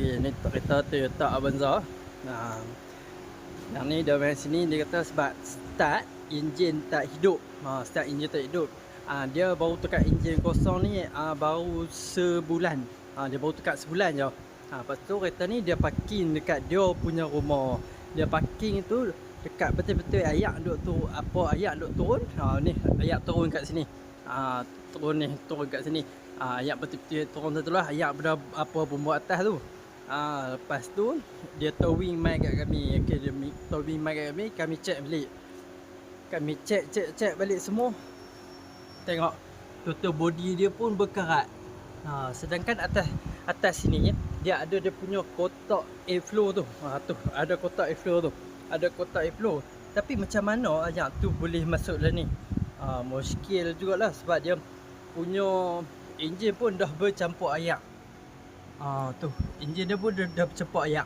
Okey, ni kereta Toyota Avanza. Nah. Yang ni dia main sini dia kata sebab start enjin tak hidup. Ha, start enjin tak hidup. Ha, dia baru tukar enjin kosong ni ha, baru sebulan. Ha, dia baru tukar sebulan je. Ha, lepas tu kereta ni dia parking dekat dia punya rumah. Dia parking tu dekat betul-betul ayak duk tu apa ayak duk turun. Ha, ni ayak turun kat sini. Ha, turun ni turun kat sini. Ha, ayak betul-betul turun tu lah ayak pada apa bumbu atas tu. Ah, lepas tu dia towing mic kat kami. Okey, dia towing mic kat kami, kami check balik. Kami check check check balik semua. Tengok total body dia pun berkarat. Ha, sedangkan atas atas sini dia ada dia punya kotak airflow tu. Ha tu, ada kotak airflow tu. Ada kotak airflow. Tapi macam mana yang tu boleh masuk dalam ni? Ha, muskil jugalah sebab dia punya enjin pun dah bercampur ayak. Ah tu, enjin dia pun dah, dah bercampur ayak.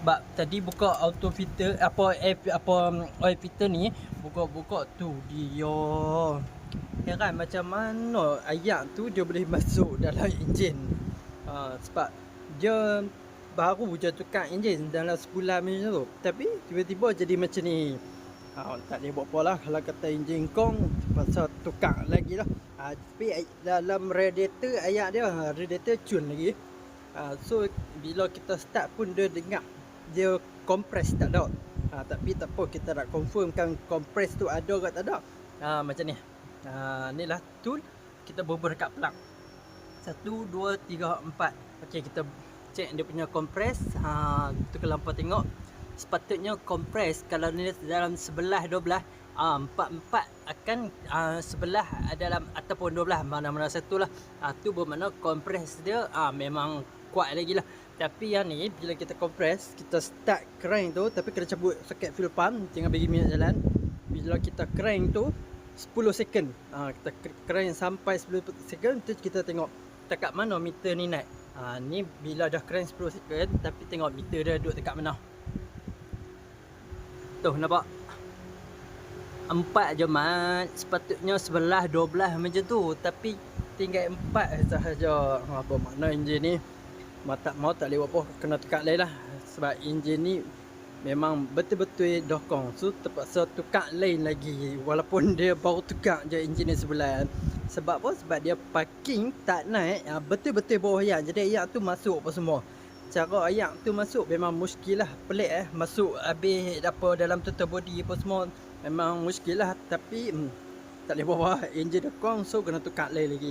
Sebab tadi buka auto filter apa air, apa oil filter ni buka-buka tu dia heran macam mana ayak tu dia boleh masuk dalam enjin. Ah sebab dia baru je tukar enjin dalam sebulan macam tu. Tapi tiba-tiba jadi macam ni. Ha, tak boleh buat apa lah kalau kata enjin kong pasal tukar lagi lah. Ha, tapi dalam radiator ayak dia ha, radiator cun lagi. Ha, so bila kita start pun dia dengar dia compress tak ada. Ha, tapi tak apa kita nak confirmkan compress tu ada ke tak ada. Ha, macam ni. Ha, ni lah tool kita berber dekat plug satu, dua, tiga, empat. Ok kita check dia punya compress. Ha, tu kalau hampa tengok sepatutnya compress. Kalau ni dalam sebelah 12 ah empat empat akan ah, sebelah dalam ataupun 12 mana-mana satu lah ah, tu bermakna compress dia ah, memang kuat lagi lah. Tapi yang ni bila kita compress kita start crank tu tapi kena cabut soket fuel pump jangan bagi minyak jalan. Bila kita crank tu 10 second. Ah, kita crank sampai 10 second tu kita tengok dekat mana meter ni naik. Ah, ni bila dah crank 10 second tapi tengok meter dia duduk dekat mana Tu nampak? Empat je mat Sepatutnya sebelah dua belah macam tu. Tapi tinggal empat sahaja. Ha, Apa makna enjin ni? Mau tak mau tak boleh buat apa Kena tukar lain lah. Sebab enjin ni Memang betul-betul dokong. So terpaksa tukar lain lagi. Walaupun dia baru tukar je enjin ni sebelah. Sebab apa? Sebab dia parking tak naik ha, Betul-betul bawah ayak Jadi ayak tu masuk apa semua cara ayak tu masuk memang muskil lah. Pelik eh. Masuk habis apa dalam total body apa semua memang muskil lah. Tapi hmm, tak boleh buat apa enjin dekong so kena tukar lain lagi